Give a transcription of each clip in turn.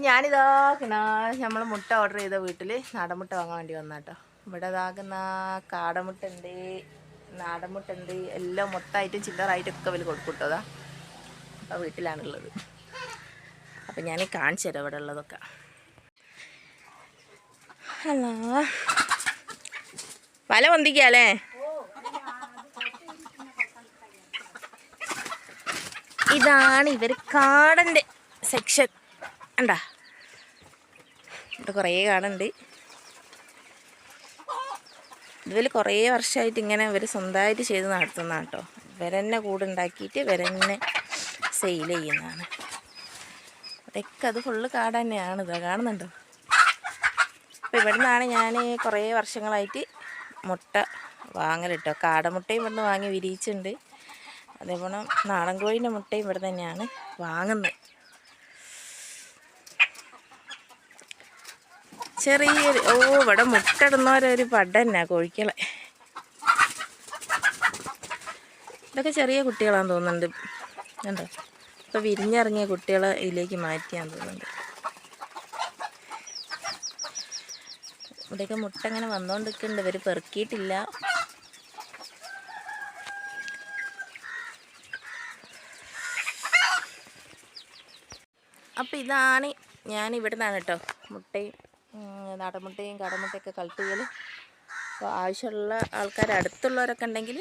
അപ്പം ഞാനിതാ നമ്മൾ മുട്ട ഓർഡർ ചെയ്ത വീട്ടിൽ നാടൻമുട്ട വാങ്ങാൻ വേണ്ടി വന്നാട്ടോ. ഇവിടെ ഇതാകുന്ന കാടമുട്ട ഉണ്ട് നാടൻമുട്ട ഉണ്ട് എല്ലാം മൊത്തമായിട്ടും ചില്ലറായിട്ടും ഒക്കെ വില കൊടുക്കൂട്ടോ അതാ ആ വീട്ടിലാണുള്ളത്. അപ്പം ഞാൻ കാണിച്ചു തരാം ഇവിടെ ഉള്ളതൊക്കെ. ഹലോ. വല പൊന്തിക്കല്ലേ ഇതാണ് ഇവർ കാടന്റെ സെക്ഷൻ ഉണ്ടാ ഇവിടെ കുറേ കാണുന്നുണ്ട് ഇതിൽ കുറേ വർഷമായിട്ട് ഇങ്ങനെ ഇവർ സ്വന്തമായിട്ട് ചെയ്ത് നടത്തുന്ന കേട്ടോ. ഇവരെന്നെ കൂടുണ്ടാക്കിയിട്ട് ഇവരെന്നെ സെയിൽ ചെയ്യുന്നതാണ്. അതൊക്കെ അത് ഫുള്ള് കാട് തന്നെയാണ്. ഇതാ കാണുന്നുണ്ടോ? അപ്പോൾ ഇവിടെ നിന്നാണ് ഞാൻ കുറേ വർഷങ്ങളായിട്ട് മുട്ട വാങ്ങലിട്ടോ. കാടമുട്ടയും ഇവിടുന്ന് വാങ്ങി വിരിയിച്ചിട്ടുണ്ട്. അതേപോലെ നാടൻ കോഴിന്റെ മുട്ടയും ഇവിടെ തന്നെയാണ് വാങ്ങുന്നത്. ചെറിയൊരു ഓ ഇവിടെ മുട്ടിടുന്നവരൊരു പട തന്നെ കോഴിക്കളെ. ഇതൊക്കെ ചെറിയ കുട്ടികളാന്ന് തോന്നുന്നുണ്ട്. കണ്ടോ? ഇപ്പോൾ വിരിഞ്ഞിറങ്ങിയ കുട്ടികളെ ഇതിലേക്ക് മാറ്റിയാന്ന് തോന്നുന്നുണ്ട്. ഇവിടെയൊക്കെ മുട്ട ഇങ്ങനെ വന്നുകൊണ്ടിരിക്കുന്നുണ്ട് ഇവർ പെറുക്കിയിട്ടില്ല. അപ്പോൾ ഇതാണ് ഞാൻ ഇവിടെ നിന്നാണ് കേട്ടോ മുട്ടയും ഉം, കടമുട്ടയൊക്കെ മുട്ടയും കാടമുട്ടയൊക്കെ കളക്ട് ചെയ്യൽ അപ്പോൾ ആവശ്യമുള്ള ആൾക്കാർ അടുത്തുള്ളവരൊക്കെ ഉണ്ടെങ്കിൽ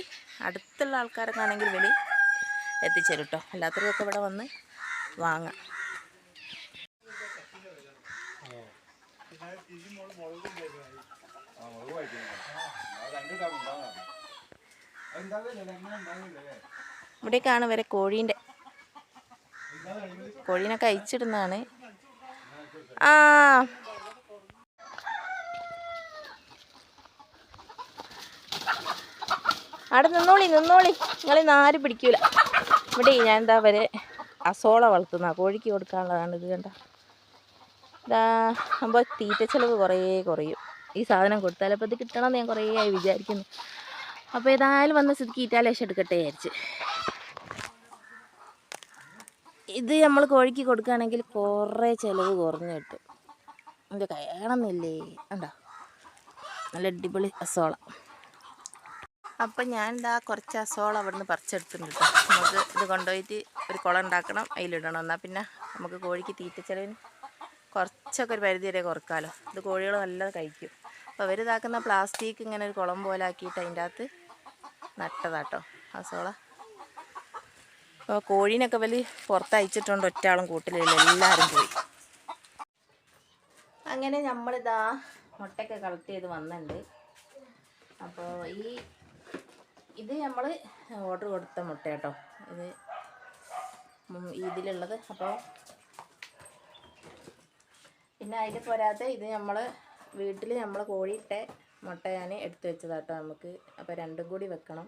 അടുത്തുള്ള ആൾക്കാരൊക്കെ ആണെങ്കിൽ വെളി എത്തിച്ചേരും കേട്ടോ അല്ലാത്തവർക്കൊക്കെ ഇവിടെ വന്ന് വാങ്ങാം. ഇവിടേക്കാണ് വരെ കോഴീന്റെ. കോഴീനൊക്കെ അയച്ചിടുന്നതാണ്. ആ അവിടെ നിന്നോളി നിന്നോളി. നിങ്ങളിന്ന് നാര് പിടിക്കൂല. ഇവിടെ ഞാൻ എന്താ വരെ അസോള വളർത്തുന്ന കോഴിക്ക് കൊടുക്കാനുള്ളതാണ് ഇത് കണ്ട? ഇതാ അപ്പോൾ തീറ്റ ചിലവ് കുറേ കുറയും. ഈ സാധനം കൊടുത്താൽ അപ്പോൾ ഇത് കിട്ടണമെന്ന് ഞാൻ കുറേ ആയി വിചാരിക്കുന്നു. അപ്പോൾ ഏതായാലും വന്ന സ്ഥിതിക്ക് ഈറ്റാലേശം എടുക്കട്ടെ വിചാരിച്ച്. ഇത് നമ്മൾ കോഴിക്ക് കൊടുക്കുകയാണെങ്കിൽ കുറേ ചിലവ് കുറഞ്ഞു കിട്ടും. ഇത് കയണമെന്നില്ലേ ഉണ്ടോ നല്ല അടിപൊളി അസോള അപ്പം ഞാൻ ഇതാ കുറച്ച് അസോള അവിടെ നിന്ന് പറിച്ചെടുത്തിട്ടുണ്ട് കേട്ടോ നമുക്ക് ഇത് കൊണ്ടുപോയിട്ട് ഒരു കുളം ഉണ്ടാക്കണം അതിലിടണം. എന്നാൽ പിന്നെ നമുക്ക് കോഴിക്ക് തീറ്റ ചിലവിന് കുറച്ചൊക്കെ ഒരു പരിധി വരെ കുറക്കാമല്ലോ ഇത് കോഴികൾ നല്ല കഴിക്കും. അപ്പോൾ അവർ ഇതാക്കുന്ന പ്ലാസ്റ്റിക് ഇങ്ങനെ ഒരു കുളം പോലെ ആക്കിയിട്ട് അതിന്റെ അകത്ത് നട്ടതാട്ടോ അസോള. അപ്പോൾ കോഴീനൊക്കെ വലിയ പുറത്ത് അയച്ചിട്ടുണ്ട് ഒറ്റാളും കൂട്ടിലില്ല എല്ലാവരും പോയി. അങ്ങനെ നമ്മളിതാ മുട്ടയൊക്കെ കളക്ട് ചെയ്ത് വന്നിട്ടുണ്ട്. അപ്പോൾ ഈ ഇത് നമ്മൾ ഓർഡർ കൊടുത്ത മുട്ട കേട്ടോ ഇത് ഇതിലുള്ളത്. അപ്പോൾ പിന്നെ അതിൽ പോരാതെ ഇത് നമ്മൾ വീട്ടിൽ നമ്മൾ കോഴിയിട്ട മുട്ട ഞാൻ എടുത്തു വെച്ചതാട്ടോ നമുക്ക്. അപ്പോൾ രണ്ടും കൂടി വെക്കണം.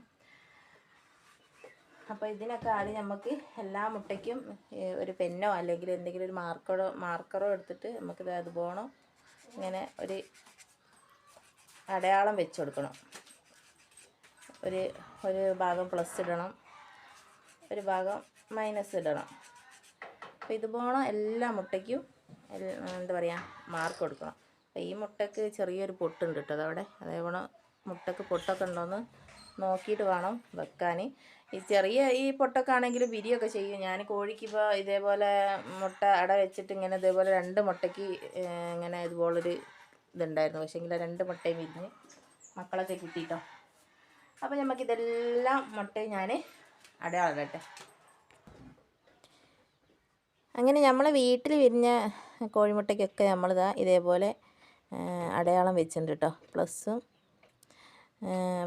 അപ്പോൾ ഇതിനൊക്കെ ആദ്യം നമുക്ക് എല്ലാ മുട്ടയ്ക്കും ഒരു പെന്നോ അല്ലെങ്കിൽ എന്തെങ്കിലും ഒരു മാർക്കറോ മാർക്കറോ എടുത്തിട്ട് നമുക്കിത് അത് പോകണം ഇങ്ങനെ ഒരു അടയാളം വെച്ച് കൊടുക്കണം. ഒരു ഒരു ഭാഗം പ്ലസ് ഇടണം. ഒരു ഭാഗം മൈനസ് ഇടണം. അപ്പോൾ ഇതുപോലെ എല്ലാ മുട്ടയ്ക്കും എന്താ പറയുക മാർക്ക് കൊടുക്കണം. അപ്പോൾ ഈ മുട്ടയ്ക്ക് ചെറിയൊരു പൊട്ടുണ്ട് കേട്ടോ അതവിടെ. അതേപോലെ മുട്ടയ്ക്ക് പൊട്ടൊക്കെ ഉണ്ടോയെന്ന് നോക്കിയിട്ട് വേണം വെക്കാൻ ഈ ചെറിയ ഈ പൊട്ടൊക്കെ ആണെങ്കിൽ വിരിയൊക്കെ ചെയ്യും. ഞാൻ കോഴിക്കിപ്പോൾ ഇതേപോലെ മുട്ട അട വെച്ചിട്ട് ഇങ്ങനെ ഇതേപോലെ രണ്ട് മുട്ടയ്ക്ക് ഇങ്ങനെ ഇതുപോലൊരു ഇതുണ്ടായിരുന്നു. പക്ഷേ എങ്കിൽ രണ്ട് മുട്ടയും വിരിഞ്ഞ് മക്കളൊക്കെ കിട്ടിയിട്ടോ അപ്പോൾ നമുക്ക് ഇതെല്ലാം മുട്ടയും ഞാൻ അടയാളട്ടെ അങ്ങനെ നമ്മൾ വീട്ടിൽ വിരിഞ്ഞ കോഴിമുട്ടയ്ക്കൊക്കെ നമ്മളിതാ ഇതേപോലെ അടയാളം വെച്ചിട്ടുണ്ട് കേട്ടോ പ്ലസ്സും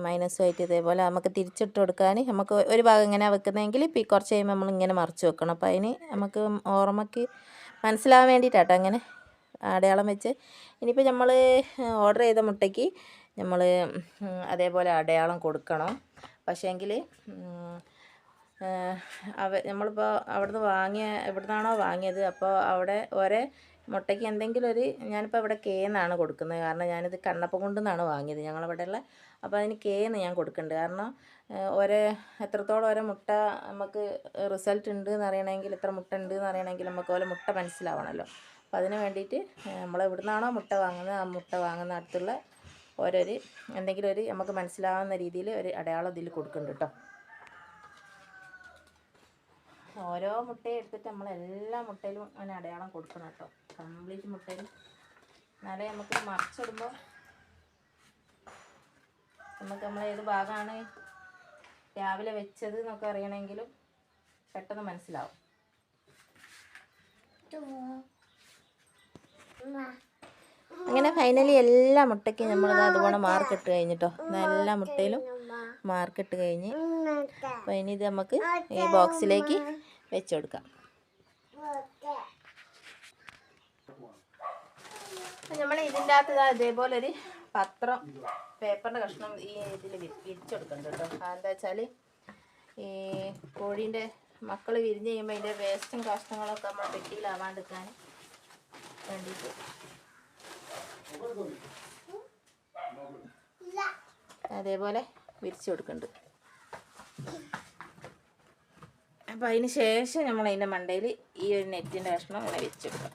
മൈനസും ആയിട്ട് ഇതേപോലെ നമുക്ക് തിരിച്ചിട്ട് കൊടുക്കാൻ നമുക്ക് ഒരു ഭാഗം ഇങ്ങനെ വെക്കുന്നതെങ്കിൽ ഇപ്പോൾ കുറച്ച് കഴിയുമ്പോൾ നമ്മൾ ഇങ്ങനെ മറിച്ച് വെക്കണം. അപ്പോൾ അതിന് നമുക്ക് ഓർമ്മയ്ക്ക് മനസ്സിലാവാൻ വേണ്ടിയിട്ടാട്ടോ അങ്ങനെ അടയാളം വെച്ച്. ഇനിയിപ്പോൾ നമ്മൾ ഓർഡർ ചെയ്ത മുട്ടയ്ക്ക് നമ്മൾ അതേപോലെ അടയാളം കൊടുക്കണം. പക്ഷേങ്കിൽ അവ നമ്മളിപ്പോൾ അവിടുന്ന് വാങ്ങിയ എവിടെ നിന്നാണോ വാങ്ങിയത് അപ്പോൾ അവിടെ ഒരേ മുട്ടയ്ക്ക് എന്തെങ്കിലും ഒരു ഞാനിപ്പോൾ ഇവിടെ കെ എന്നാണ് കൊടുക്കുന്നത്. കാരണം ഞാനിത് കണ്ണപ്പം നിന്നാണ് വാങ്ങിയത്. ഞങ്ങളിവിടെയുള്ള അപ്പോൾ അതിന് കെ എന്ന് ഞാൻ കൊടുക്കുന്നുണ്ട്. കാരണം ഒരേ എത്രത്തോളം ഓരോ മുട്ട നമുക്ക് റിസൾട്ട് ഉണ്ട് എന്ന് അറിയണമെങ്കിൽ എത്ര മുട്ട ഉണ്ട് എന്ന് അറിയണമെങ്കിൽ നമുക്ക് ഓരോ മുട്ട മനസ്സിലാവണമല്ലോ. അപ്പോൾ അതിന് വേണ്ടിയിട്ട് നമ്മൾ എവിടുന്നാണോ മുട്ട വാങ്ങുന്നത് ആ മുട്ട വാങ്ങുന്ന അടുത്തുള്ള ഓരോരു എന്തെങ്കിലും ഒരു നമുക്ക് മനസ്സിലാവുന്ന രീതിയിൽ ഒരു അടയാളം ഇതിൽ കൊടുക്കുന്നുണ്ട് കേട്ടോ ഓരോ മുട്ടയും എടുത്തിട്ട് നമ്മൾ എല്ലാ മുട്ടയിലും അങ്ങനെ അടയാളം കൊടുക്കണം കേട്ടോ കംപ്ലീറ്റ് മുട്ടയിലും എന്നാലേ നമുക്ക് മറിച്ചിടുമ്പോൾ നമുക്ക് നമ്മൾ ഏത് ഭാഗമാണ് രാവിലെ വെച്ചത് എന്നൊക്കെ അറിയണമെങ്കിലും പെട്ടെന്ന് മനസ്സിലാവും. അങ്ങനെ ഫൈനലി എല്ലാ മുട്ടയ്ക്കും നമ്മൾ അതുപോലെ മാർക്കിട്ട് കഴിഞ്ഞിട്ടോ. എല്ലാ മുട്ടയിലും മാർക്കിട്ട് കഴിഞ്ഞ് അപ്പോൾ ഇനി ഇത് നമുക്ക് ഈ ബോക്സിലേക്ക് വെച്ച് കൊടുക്കാം. നമ്മൾ ഇതിന്റെ അകത്ത് ഇതാ ഇതേപോലെ ഒരു പത്രം പേപ്പറിന്റെ കഷ്ണം ഈ ഇതിൽ വിരിച്ചെടുക്കുന്നുണ്ട് കേട്ടോ. എന്താ വെച്ചാൽ ഈ കോഴീന്റെ മക്കൾ വിരിഞ്ഞ് കഴിയുമ്പോൾ അതിന്റെ വേസ്റ്റും കഷ്ണങ്ങളൊക്കെ നമ്മൾ പെട്ടിയിലാവാണ്ടിരിക്കാൻ വേണ്ടിയിട്ട് അതേപോലെ വിരിച്ചു കൊടുക്കുന്നുണ്ട്. അപ്പം അതിന് ശേഷം നമ്മൾ അതിന്റെ മണ്ടയിൽ ഈ ഒരു നെറ്റിന്റെ കഷ്ണം ഇങ്ങനെ വെച്ചെടുക്കാം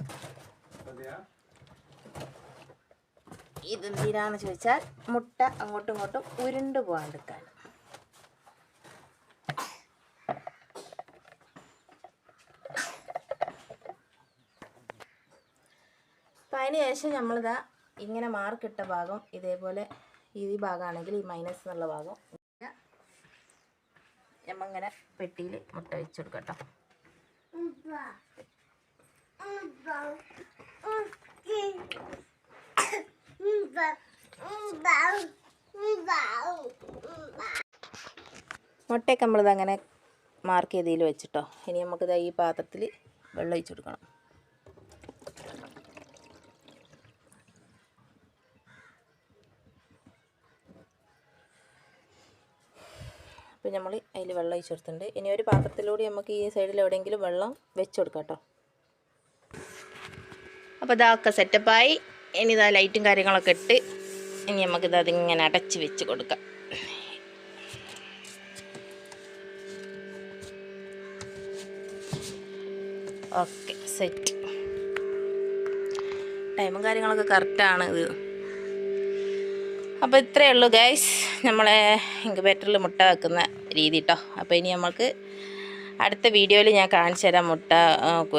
ഇതെന്തിനാന്ന് ചോദിച്ചാൽ മുട്ട അങ്ങോട്ടും ഇങ്ങോട്ടും ഉരുണ്ട് പോകാണ്ടിരിക്കാൻ അപ്പം അതിന് ശേഷം നമ്മളിതാ ഇങ്ങനെ മാർക്കിട്ട ഭാഗം ഇതേപോലെ ഈ ഭാഗമാണെങ്കിൽ ഈ മൈനസ് എന്നുള്ള ഭാഗം നമ്മങ്ങനെ പെട്ടിയിൽ മുട്ട വെച്ച് കൊടുക്കട്ടോ കേട്ടോ. മുട്ടയൊക്കെ നമ്മളിത് അങ്ങനെ മാർക്ക് ചെയ്തതിൽ വെച്ചിട്ടോ. ഇനി നമുക്കിത് ഈ പാത്രത്തിൽ വെള്ളം ഒഴിച്ചു കൊടുക്കണം. അപ്പോൾ നമ്മൾ അതിൽ വെള്ളം ഒഴിച്ച് കൊടുത്തിട്ടുണ്ട്. ഇനി ഒരു പാത്രത്തിലൂടെ നമുക്ക് ഈ സൈഡിൽ എവിടെയെങ്കിലും വെള്ളം വെച്ച് കൊടുക്കാം കേട്ടോ. അപ്പോൾ ഇതൊക്കെ സെറ്റപ്പായി ഇനി ഇതാ ലൈറ്റും കാര്യങ്ങളൊക്കെ ഇട്ട് ഇനി നമുക്കിത് അതിങ്ങനെ അടച്ച് വെച്ച് കൊടുക്കാം. ഓക്കെ സെറ്റ് ടൈമും കാര്യങ്ങളൊക്കെ കറക്റ്റാണ് ഇത്. അപ്പോൾ ഇത്രയേ ഉള്ളൂ ഗൈസ് നമ്മളെ ഇൻക്യുബേറ്ററിൽ മുട്ട വെക്കുന്ന രീതി കേട്ടോ അപ്പോൾ ഇനി നമ്മൾക്ക് അടുത്ത വീഡിയോയിൽ ഞാൻ കാണിച്ചു തരാം മുട്ട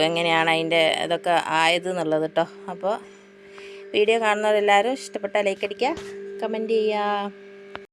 എങ്ങനെയാണ് അതിന്റെ ഇതൊക്കെ ആയത് എന്നുള്ളത് കേട്ടോ അപ്പോൾ വീഡിയോ കാണുന്നവരെല്ലാവരും ഇഷ്ടപ്പെട്ടാൽ ലൈക്ക് അടിക്കുക കമന്റ് ചെയ്യുക.